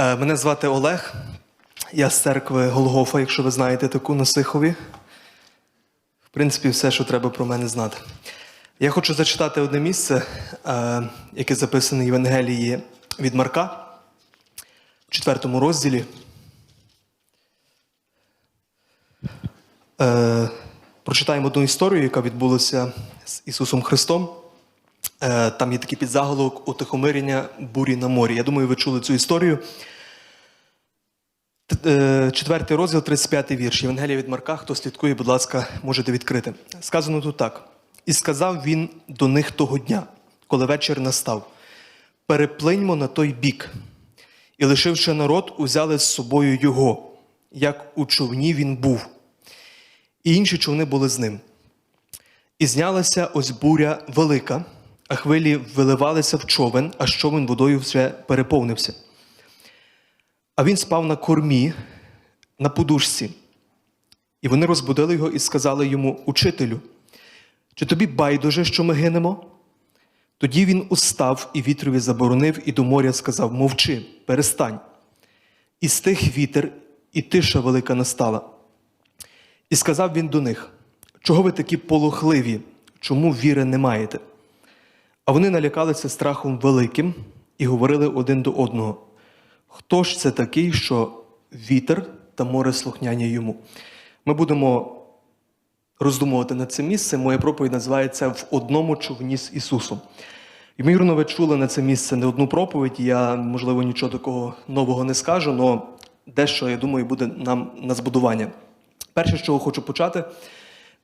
Е, Мене звати Олег. Я з церкви Голгофа, якщо ви знаєте таку на Сихові. В принципі, все, що треба про мене знати. Я хочу зачитати одне місце, е, яке записане в Євангелії від Марка в четвертому розділі. Е, Прочитаємо одну історію, яка відбулася з Ісусом Христом. Е, Там є такий підзаголовок утихомирення бурі на морі. Я думаю, ви чули цю історію. Е, Четвертий розділ, 35 вірш. Євангелія від Марка. Хто слідкує, будь ласка, можете відкрити. Сказано тут так. І сказав він до них того дня, коли вечір настав: переплиньмо на той бік. І, лишивши народ, узяли з собою його, як у човні він був. І інші човни були з ним. І знялася ось буря велика, а хвилі виливалися в човен, аж човен водою вже переповнився. А він спав на кормі, на подушці. І вони розбудили його і сказали йому, Учителю, чи тобі байдуже, що ми гинемо? Тоді він устав і вітрові заборонив, і до моря сказав: Мовчи, перестань. І стих вітер, і тиша велика настала. І сказав він до них: Чого ви такі полохливі? Чому віри не маєте? А вони налякалися страхом великим і говорили один до одного: Хто ж це такий, що вітер та море слухняні йому? Ми будемо роздумувати над цим місцем. Моя проповідь називається В одному човні з Ісусом. Ймовірно, ви чули на це місце не одну проповідь. Я, можливо, нічого такого нового не скажу, але дещо, я думаю, буде нам на збудування. Перше, з чого хочу почати,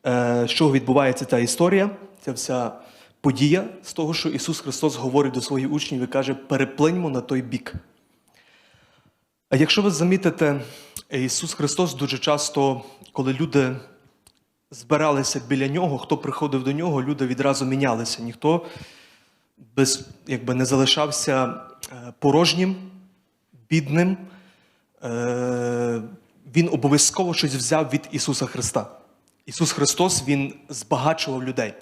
е, з чого відбувається ця історія, ця вся подія з того, що Ісус Христос говорить до своїх учнів і каже: переплиньмо на той бік. А якщо ви замітите, Ісус Христос дуже часто, коли люди збиралися біля нього, хто приходив до нього, люди відразу мінялися. Ніхто без, якби, не залишався е, порожнім, бідним. Е, Він обов'язково щось взяв від Ісуса Христа. Ісус Христос Він збагачував людей.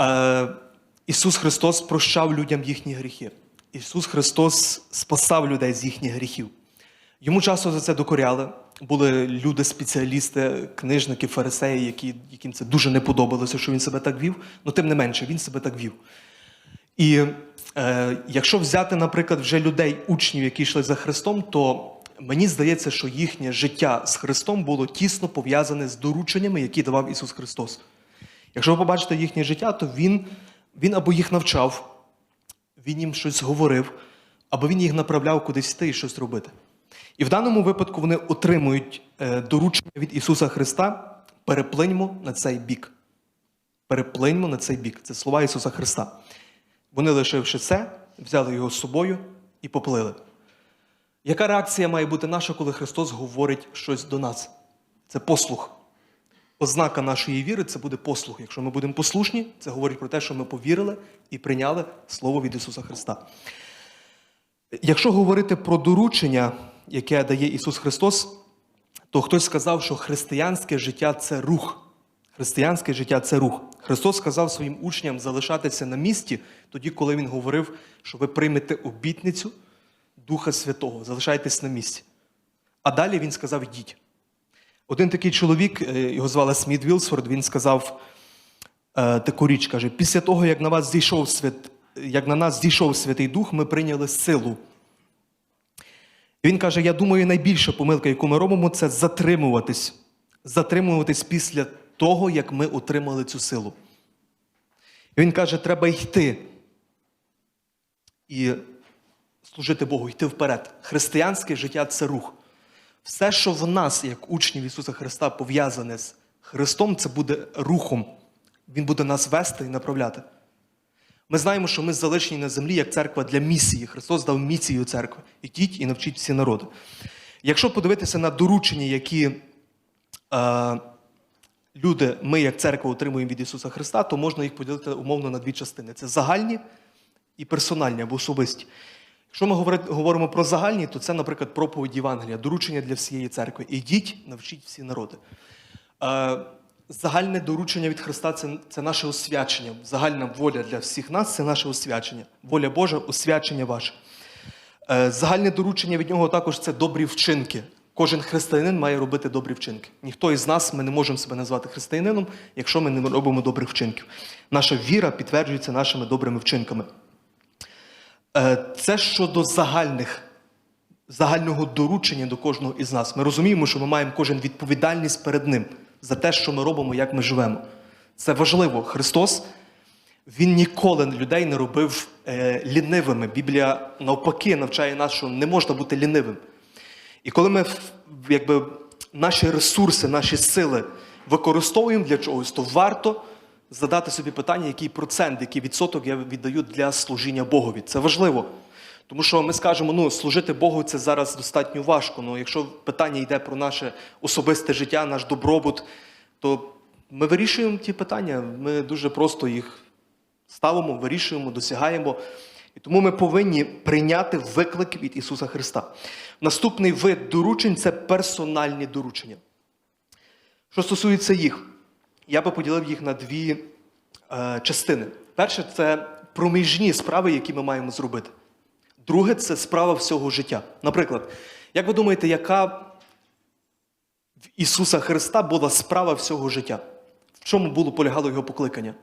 Е, Ісус Христос прощав людям їхні гріхи. Ісус Христос спасав людей з їхніх гріхів. Йому часто за це докоряли. Були люди-спеціалісти, книжники, фарисеї, які, яким це дуже не подобалося, що він себе так вів. Ну, тим не менше, він себе так вів. І е, якщо взяти, наприклад, вже людей, учнів, які йшли за Христом, то мені здається, що їхнє життя з Христом було тісно пов'язане з дорученнями, які давав Ісус Христос. Якщо ви побачите їхнє життя, то Він, він або їх навчав, він їм щось говорив, або він їх направляв кудись йти і щось робити. І в даному випадку вони отримують е, доручення від Ісуса Христа: переплиньмо на цей бік. Переплиньмо на цей бік. Це слова Ісуса Христа. Вони, лишивши це, взяли його з собою і поплили. Яка реакція має бути наша, коли Христос говорить щось до нас? Це послух. Ознака нашої віри це буде послух. Якщо ми будемо послушні, це говорить про те, що ми повірили і прийняли Слово від Ісуса Христа. Якщо говорити про доручення, яке дає Ісус Христос, то хтось сказав, що християнське життя це рух. Християнське життя це рух. Христос сказав своїм учням залишатися на місці, тоді, коли Він говорив, що ви приймете обітницю Духа Святого, залишайтесь на місці. А далі Він сказав: йдіть. Один такий чоловік, е, його звали Сміт Вілсфорд, він сказав е, таку річ, каже: після того, як на вас зійшов свят, як на нас зійшов Святий Дух, ми прийняли силу. Він каже: я думаю, найбільша помилка, яку ми робимо, це затримуватись. Затримуватись після того, як ми отримали цю силу. Він каже, треба йти і служити Богу, йти вперед. Християнське життя це рух. Все, що в нас, як учнів Ісуса Христа, пов'язане з Христом, це буде рухом. Він буде нас вести і направляти. Ми знаємо, що ми залишені на землі як церква для місії. Христос дав місію церкви. Ідіть і навчіть всі народи. Якщо подивитися на доручення, які е, люди, ми як церква отримуємо від Ісуса Христа, то можна їх поділити умовно на дві частини: це загальні і персональні або особисті. Якщо ми говоримо про загальні, то це, наприклад, проповідь Євангелія, доручення для всієї церкви. Ідіть, навчіть всі народи. Е, Загальне доручення від Христа це, це наше освячення. Загальна воля для всіх нас це наше освячення. Воля Божа освячення ваше. Е, Загальне доручення від нього також це добрі вчинки. Кожен християнин має робити добрі вчинки. Ніхто із нас ми не можемо себе назвати християнином, якщо ми не робимо добрих вчинків. Наша віра підтверджується нашими добрими вчинками. Е, Це щодо загальних, загального доручення до кожного із нас. Ми розуміємо, що ми маємо кожен відповідальність перед ним за те, що ми робимо, як ми живемо. Це важливо. Христос він ніколи людей не робив е, лінивими. Біблія навпаки навчає нас, що не можна бути лінивим. І коли ми якби, наші ресурси, наші сили використовуємо для чогось, то варто задати собі питання, який процент, який відсоток я віддаю для служіння Богові. Це важливо. Тому що ми скажемо, ну, служити Богу це зараз достатньо важко. Ну, якщо питання йде про наше особисте життя, наш добробут, то ми вирішуємо ті питання. Ми дуже просто їх ставимо, вирішуємо, досягаємо. І тому ми повинні прийняти виклик від Ісуса Христа. Наступний вид доручень це персональні доручення. Що стосується їх, я би поділив їх на дві е, частини. Перше це проміжні справи, які ми маємо зробити. Друге це справа всього життя. Наприклад, як ви думаєте, яка в Ісуса Христа була справа всього життя? В чому було полягало його покликання?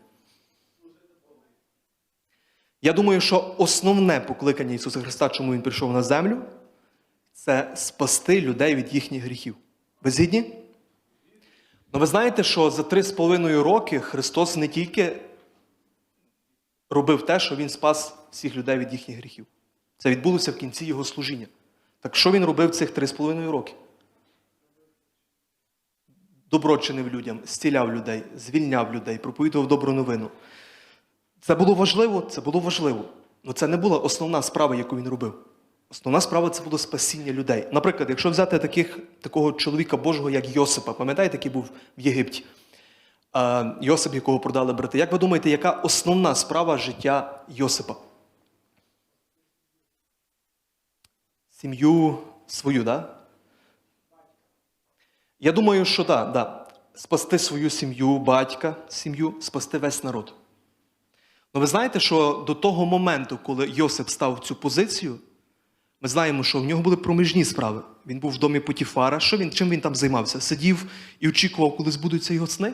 Я думаю, що основне покликання Ісуса Христа, чому Він прийшов на землю, це спасти людей від їхніх гріхів. Ви згідні? Ну ви знаєте, що за три з половиною роки Христос не тільки робив те, що Він спас всіх людей від їхніх гріхів. Це відбулося в кінці Його служіння. Так що він робив цих три з половиною роки? Добро чинив людям, зціляв людей, звільняв людей, проповідував добру новину. Це було важливо, це було важливо. Але це не була основна справа, яку він робив. Основна справа це було спасіння людей. Наприклад, якщо взяти таких, такого чоловіка Божого, як Йосипа, пам'ятаєте, який був в Єгипті? А, Йосип, якого продали брати. Як ви думаєте, яка основна справа життя Йосипа? Сім'ю свою, так? Да? Я думаю, що так, да, спасти свою сім'ю, батька, сім'ю, спасти весь народ. Ну ви знаєте, що до того моменту, коли Йосип став в цю позицію, ми знаємо, що в нього були проміжні справи. Він був в домі Потіфара. Що він, чим він там займався? Сидів і очікував, коли збудуться його сни?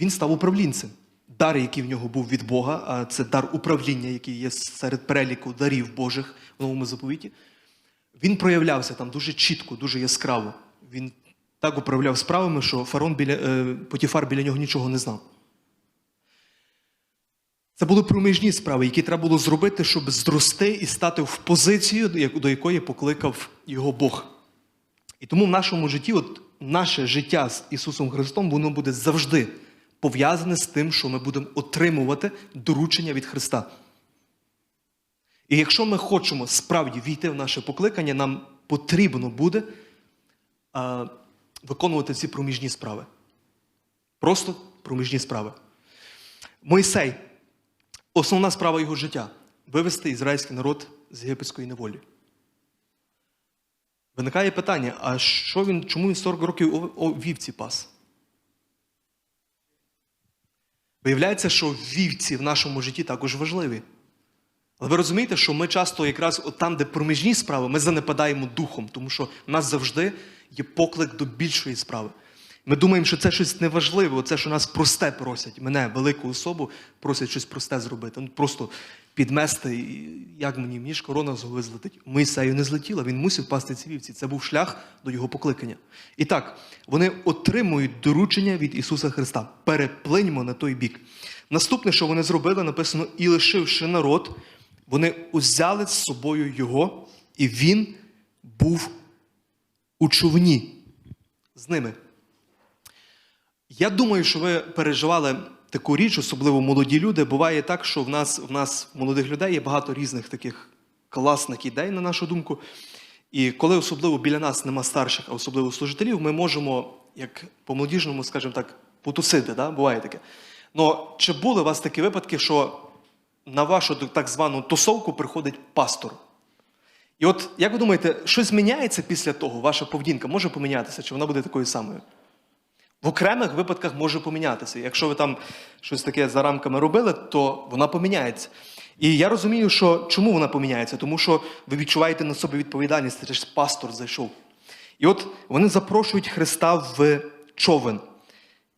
Він став управлінцем. Дар, який в нього був від Бога, а це дар управління, який є серед переліку дарів Божих в новому заповіті. Він проявлявся там дуже чітко, дуже яскраво. Він так управляв справами, що фарон біля, е, Потіфар біля нього нічого не знав. Це були проміжні справи, які треба було зробити, щоб зрости і стати в позицію, до якої покликав його Бог. І тому в нашому житті, от наше життя з Ісусом Христом, воно буде завжди пов'язане з тим, що ми будемо отримувати доручення від Христа. І якщо ми хочемо справді війти в наше покликання, нам потрібно буде а, виконувати ці проміжні справи. Просто проміжні справи. Мойсей, основна справа його життя вивести ізраїльський народ з єгипетської неволі. Виникає питання: а що він, чому він 40 років о- вівці пас? Виявляється, що вівці в нашому житті також важливі. Але ви розумієте, що ми часто якраз от там, де проміжні справи, ми занепадаємо духом, тому що в нас завжди є поклик до більшої справи. Ми думаємо, що це щось неважливе, це, що нас просте просять. Мене, велику особу, просять щось просте зробити. Ну, просто підмести, як мені, мені ж корона з голови злетить. Моїсею не злетіла, він мусив пасти ці вівці. Це був шлях до його покликання. І так, вони отримують доручення від Ісуса Христа. Переплиньмо на той бік. Наступне, що вони зробили, написано, і лишивши народ, вони узяли з собою його, і він був у човні з ними. Я думаю, що ви переживали таку річ, особливо молоді люди. Буває так, що в нас, в нас, молодих людей, є багато різних таких класних ідей, на нашу думку. І коли особливо біля нас нема старших, а особливо служителів, ми можемо, як по-молодіжному, скажімо так, потусити. Да? Буває таке. Но чи були у вас такі випадки, що на вашу так звану тусовку приходить пастор? І от, як ви думаєте, щось міняється після того? Ваша поведінка може помінятися, чи вона буде такою самою? В окремих випадках може помінятися. Якщо ви там щось таке за рамками робили, то вона поміняється. І я розумію, що чому вона поміняється? Тому що ви відчуваєте на собі відповідальність, це ж пастор зайшов. І от вони запрошують Христа в човен.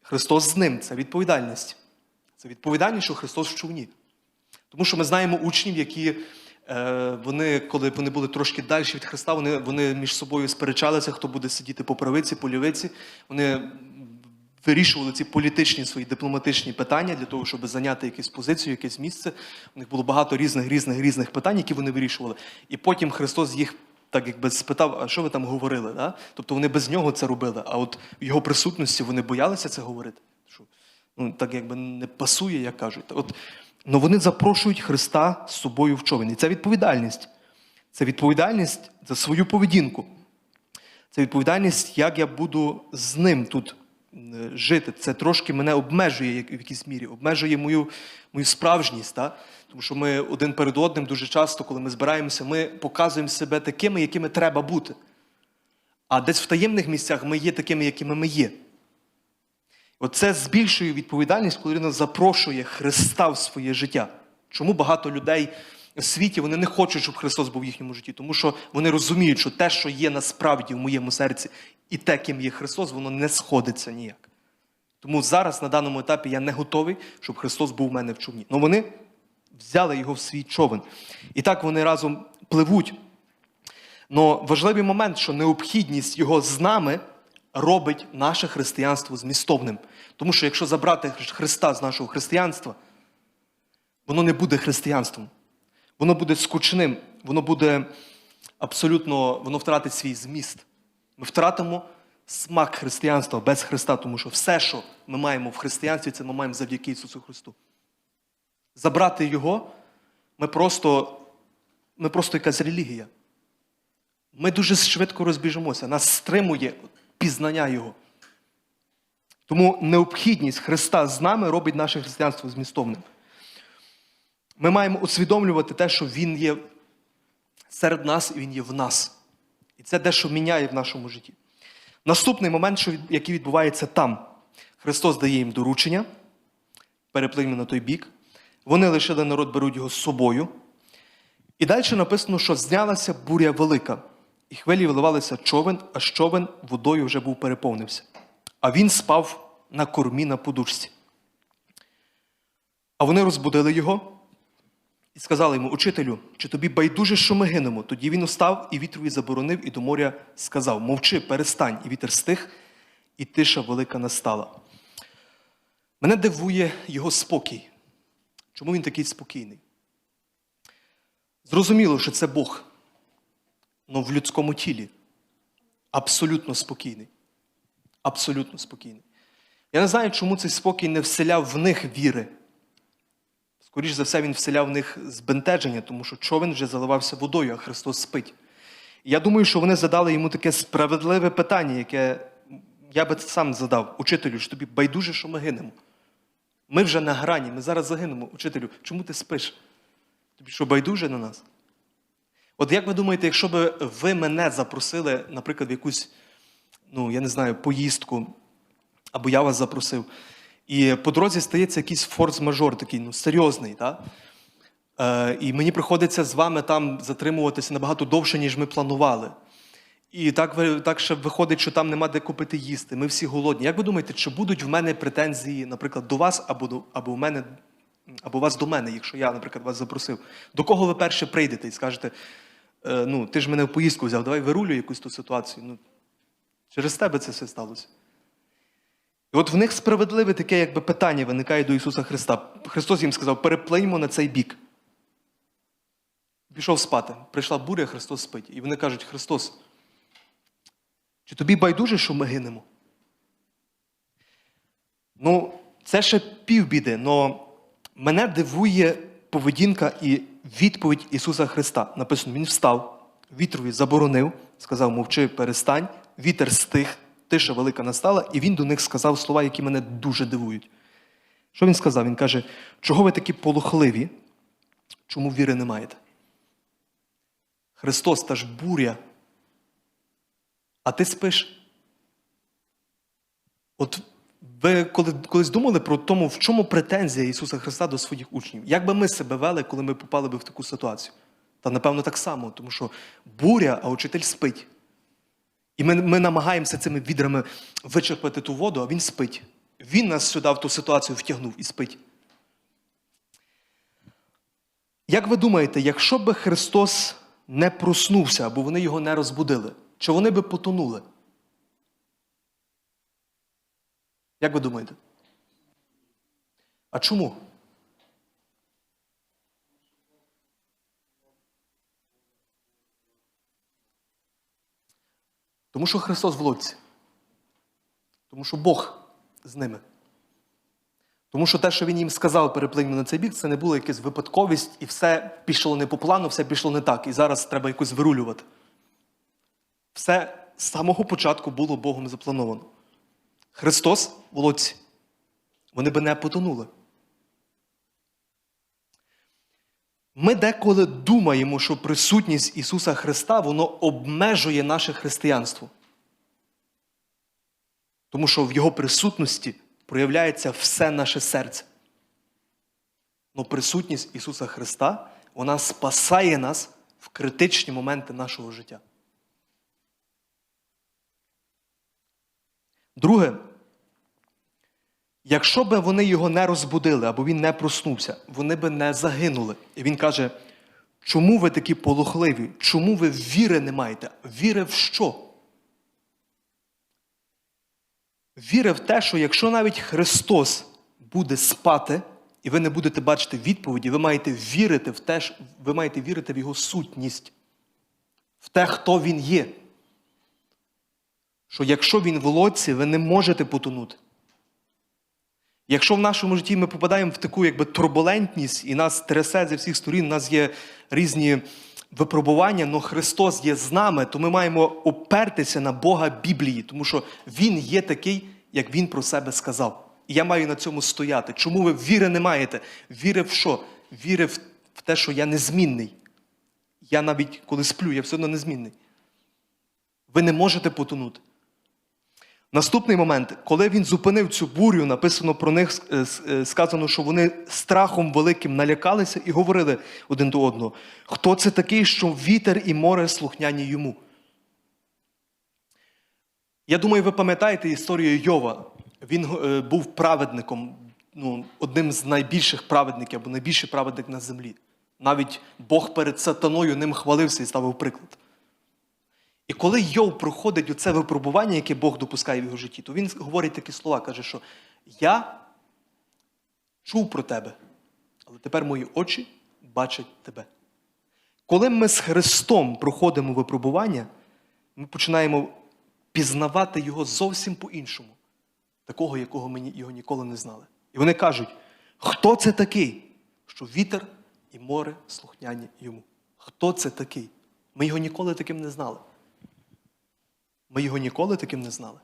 Христос з ним це відповідальність. Це відповідальність, що Христос в човні. Тому що ми знаємо учнів, які е, вони, коли вони були трошки далі від Христа, вони, вони між собою сперечалися, хто буде сидіти по правиці, по лівиці. Вони вирішували ці політичні свої дипломатичні питання для того, щоб зайняти якусь позицію, якесь місце. У них було багато різних, різних, різних питань, які вони вирішували. І потім Христос їх так якби спитав, а що ви там говорили? Да? Тобто вони без нього це робили, а от в його присутності вони боялися це говорити. Що, ну, так якби не пасує, як кажуть. От, ну вони запрошують Христа з собою в човен. І це відповідальність. Це відповідальність за свою поведінку. Це відповідальність, як я буду з ним тут жити. Це трошки мене обмежує в якійсь мірі, обмежує мою, мою справжність. Та? Тому що ми один перед одним дуже часто, коли ми збираємося, ми показуємо себе такими, якими треба бути. А десь в таємних місцях ми є такими, якими ми є. Оце збільшує відповідальність, коли людина запрошує Христа в своє життя. Чому багато людей в світі вони не хочуть, щоб Христос був в їхньому житті? Тому що вони розуміють, що те, що є насправді в моєму серці, і те, ким є Христос, воно не сходиться ніяк. Тому зараз на даному етапі я не готовий, щоб Христос був в мене в човні. Ну вони взяли його в свій човен. І так вони разом пливуть. Но важливий момент, що необхідність його з нами робить наше християнство змістовним. Тому що якщо забрати Христа з нашого християнства, воно не буде християнством. Воно буде скучним, воно буде абсолютно, воно втратить свій зміст. Ми втратимо смак християнства без Христа, тому що все, що ми маємо в християнстві, це ми маємо завдяки Ісусу Христу. Забрати Його, ми просто, ми просто якась релігія. Ми дуже швидко розбіжимося, нас стримує пізнання Його. Тому необхідність Христа з нами робить наше християнство змістовним. Ми маємо усвідомлювати те, що Він є серед нас і Він є в нас. І це дещо міняє в нашому житті. Наступний момент, який відбувається там. Христос дає їм доручення, перепливли на той бік. Вони лишили народ, беруть його з собою. І далі написано, що знялася буря велика, і хвилі виливалися човен, а човен водою вже був переповнився. А він спав на кормі на подушці. А вони розбудили його і сказали йому, учителю, чи тобі байдуже, що ми гинемо? Тоді він устав і вітрові заборонив, і до моря сказав: Мовчи, перестань, і вітер стих, і тиша велика настала. Мене дивує його спокій. Чому він такий спокійний? Зрозуміло, що це Бог, але в людському тілі абсолютно спокійний. Абсолютно спокійний. Я не знаю, чому цей спокій не вселяв в них віри. Скоріше за все, він вселяв в них збентеження, тому що човен вже заливався водою, а Христос спить. І я думаю, що вони задали йому таке справедливе питання, яке я би сам задав учителю, що тобі байдуже, що ми гинемо. Ми вже на грані, ми зараз загинемо. Учителю, чому ти спиш? Тобі що байдуже на нас? От як ви думаєте, якщо б ви мене запросили, наприклад, в якусь, ну, я не знаю, поїздку, або я вас запросив, і по дорозі стається якийсь форс-мажор такий, ну, серйозний, так? Е, і мені приходиться з вами там затримуватися набагато довше, ніж ми планували. І так, так ще виходить, що там нема де купити їсти. Ми всі голодні. Як ви думаєте, чи будуть в мене претензії, наприклад, до вас або до або в мене, або вас до мене, якщо я, наприклад, вас запросив? До кого ви перше прийдете і скажете, е, ну, ти ж мене в поїздку взяв, давай вирулюй якусь ту ситуацію. Ну, через тебе це все сталося. І от в них справедливе таке якби питання виникає до Ісуса Христа. Христос їм сказав: переплиньмо на цей бік. Пішов спати. Прийшла буря, Христос спить. І вони кажуть: Христос, чи тобі байдуже, що ми гинемо? Ну, це ще півбіди, але мене дивує поведінка і відповідь Ісуса Христа. Написано, Він встав, вітрові заборонив, сказав, мовчи, перестань, вітер стих, тиша велика настала, і він до них сказав слова, які мене дуже дивують. Що він сказав? Він каже, чого ви такі полохливі, чому віри не маєте? Христос та ж буря, а ти спиш. От Ви коли, колись думали про тому, в чому претензія Ісуса Христа до своїх учнів? Як би ми себе вели, коли ми попали би в таку ситуацію? Та напевно так само, тому що буря, а учитель спить. І ми, ми намагаємося цими відрами вичерпати ту воду, а він спить. Він нас сюди в ту ситуацію втягнув і спить. Як ви думаєте, якщо би Христос не проснувся, або вони його не розбудили, чи вони би потонули? Як ви думаєте? А чому? Тому що Христос в лодці. Тому що Бог з ними. Тому що те, що він їм сказав, переплинь на цей бік, це не було якась випадковість, і все пішло не по плану, все пішло не так. І зараз треба якось вирулювати. Все з самого початку було Богом заплановано. Христос в лодці. Вони би не потонули. Ми деколи думаємо, що присутність Ісуса Христа воно обмежує наше християнство. Тому що в Його присутності проявляється все наше серце. Но присутність Ісуса Христа вона спасає нас в критичні моменти нашого життя. Друге, якщо б вони його не розбудили або він не проснувся, вони би не загинули. І він каже: чому ви такі полохливі? Чому ви віри не маєте? Віри в що? Віри в те, що якщо навіть Христос буде спати, і ви не будете бачити відповіді, ви маєте вірити в те, ви маєте вірити в Його сутність, в те, хто Він є. Що якщо він в лодці, ви не можете потонути. Якщо в нашому житті ми попадаємо в таку якби, турбулентність і нас трясе зі всіх сторін, у нас є різні випробування, але Христос є з нами, то ми маємо опертися на Бога Біблії, тому що Він є такий, як Він про себе сказав. І я маю на цьому стояти. Чому ви віри не маєте? Віри в що? Віри в те, що я незмінний. Я навіть коли сплю, я все одно незмінний. Ви не можете потонути. Наступний момент, коли він зупинив цю бурю, написано про них, е, е, сказано, що вони страхом великим налякалися і говорили один до одного, хто це такий, що вітер і море слухняні йому. Я думаю, ви пам'ятаєте історію Йова. Він е, був праведником, ну, одним з найбільших праведників або найбільший праведник на землі. Навіть Бог перед сатаною ним хвалився і ставив приклад. І коли Йов проходить оце випробування, яке Бог допускає в його житті, то він говорить такі слова, каже, що я чув про тебе, але тепер мої очі бачать тебе. Коли ми з Христом проходимо випробування, ми починаємо пізнавати Його зовсім по-іншому, такого, якого ми його ніколи не знали. І вони кажуть, хто це такий, що вітер і море слухняні йому? Хто це такий? Ми його ніколи таким не знали. Ми його ніколи таким не знали.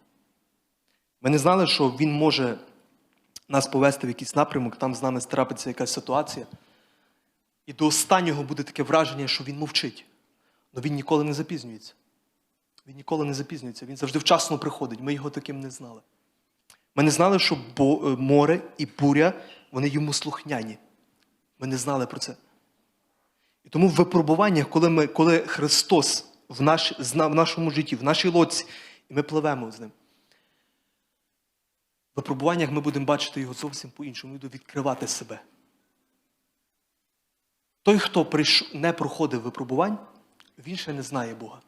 Ми не знали, що він може нас повести в якийсь напрямок, там з нами трапиться якась ситуація. І до останнього буде таке враження, що він мовчить. Але він ніколи не запізнюється. Він ніколи не запізнюється, він завжди вчасно приходить. Ми його таким не знали. Ми не знали, що е, море і буря, вони йому слухняні. Ми не знали про це. І тому в випробуваннях, коли, ми, коли Христос в, наш, в нашому житті, в нашій лодці, і ми пливемо з ним. В випробуваннях ми будемо бачити його зовсім по-іншому, ми відкривати себе. Той, хто не проходив випробувань, він ще не знає Бога.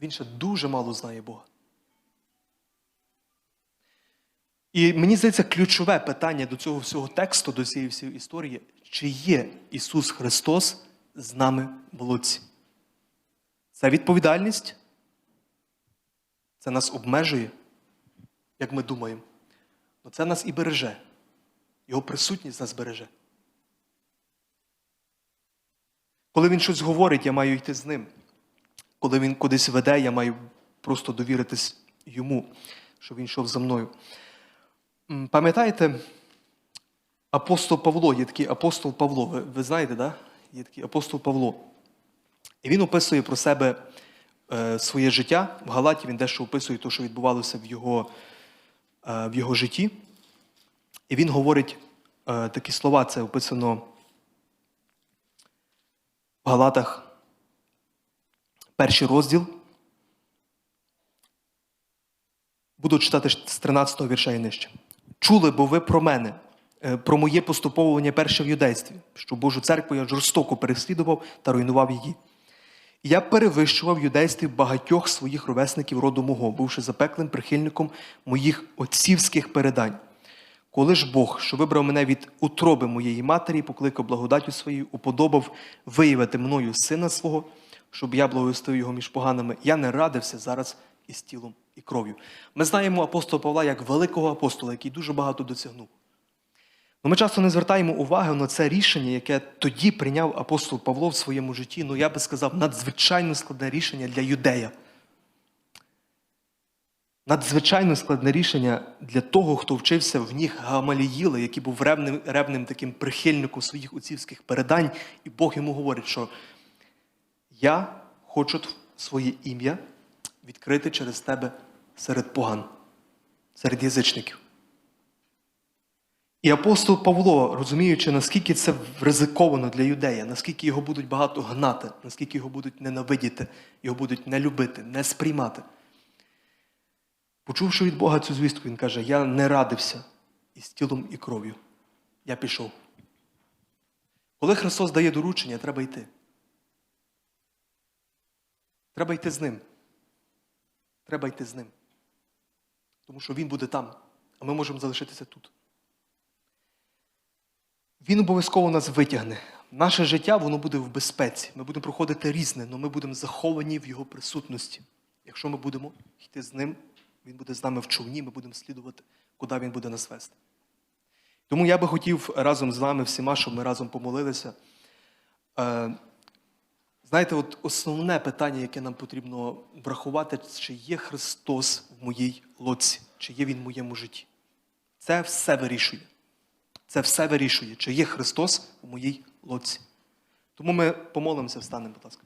Він ще дуже мало знає Бога. І мені здається, ключове питання до цього всього тексту, до цієї всієї історії, чи є Ісус Христос з нами в лодці? Це відповідальність. Це нас обмежує, як ми думаємо. Але це нас і береже. Його присутність нас береже. Коли він щось говорить, я маю йти з ним. Коли він кудись веде, я маю просто довіритись йому, щоб він йшов за мною. Пам'ятаєте, апостол Павло, є такий апостол Павло, ви, ви знаєте, да? Є такий апостол Павло. І він описує про себе е, своє життя в Галаті, він дещо описує те, що відбувалося в його е, в його житті. І він говорить е, такі слова, це описано в Галатах, перший розділ. Буду читати з 13 го вірша і нижче. Чули, бо ви про мене, про моє поступовування перше в юдействі, що Божу церкву я жорстоко переслідував та руйнував її. Я перевищував юдействі багатьох своїх ровесників роду мого, бувши запеклим прихильником моїх отцівських передань. Коли ж Бог, що вибрав мене від утроби моєї матері, покликав благодаттю своєю, уподобав виявити мною сина свого, щоб я благовістив його між поганими, я не радився зараз із тілом і кров'ю. Ми знаємо апостола Павла як великого апостола, який дуже багато досягнув. Ну, ми часто не звертаємо уваги на це рішення, яке тоді прийняв апостол Павло в своєму житті. Ну, я би сказав, надзвичайно складне рішення для юдея. Надзвичайно складне рішення для того, хто вчився в ніг Гамаліїла, який був ревним, ревним таким прихильником своїх отцівських передань, і Бог йому говорить, що я хочу своє ім'я відкрити через тебе серед поган, серед язичників. І апостол Павло, розуміючи, наскільки це ризиковано для юдея, наскільки його будуть багато гнати, наскільки його будуть ненавидіти, його будуть не любити, не сприймати. Почувши від Бога цю звістку, він каже: Я не радився із тілом і кров'ю. Я пішов. Коли Христос дає доручення, треба йти. Треба йти з ним. Треба йти з ним. Тому що Він буде там, а ми можемо залишитися тут. Він обов'язково нас витягне. Наше життя воно буде в безпеці. Ми будемо проходити різне, але ми будемо заховані в його присутності. Якщо ми будемо йти з ним, він буде з нами в човні, ми будемо слідувати, куди він буде нас вести. Тому я би хотів разом з вами всіма, щоб ми разом помолилися. Е, Знаєте, от основне питання, яке нам потрібно врахувати, чи є Христос в моїй лодці, чи є Він в моєму житті. Це все вирішує. Це все вирішує, чи є Христос у моїй лодці. Тому ми помолимося, встанемо, будь ласка.